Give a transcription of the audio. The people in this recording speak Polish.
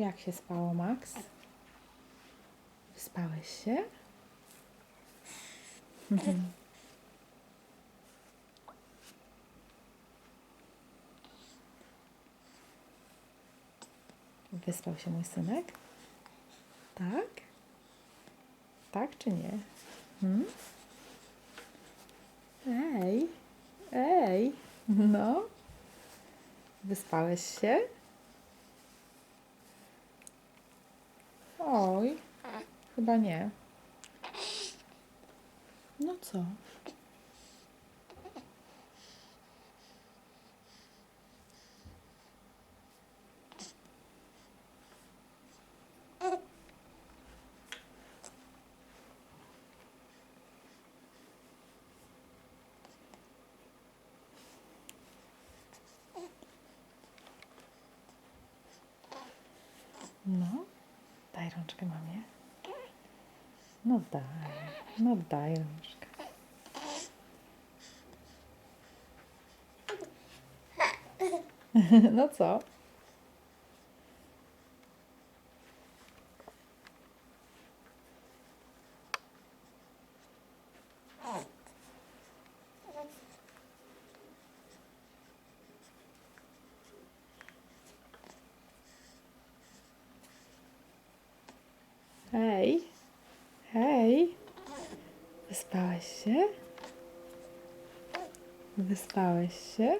Jak się spało, Max? Wyspałeś się? Wyspał się mój synek? Tak? Tak czy nie? Hmm? Ej, ej, no. Wyspałeś się? Oj, chyba nie. No co? No, rączkę mamie. No daj, no daj rączkę. No co? Hej, hej, wyspałeś się? Wyspałeś się?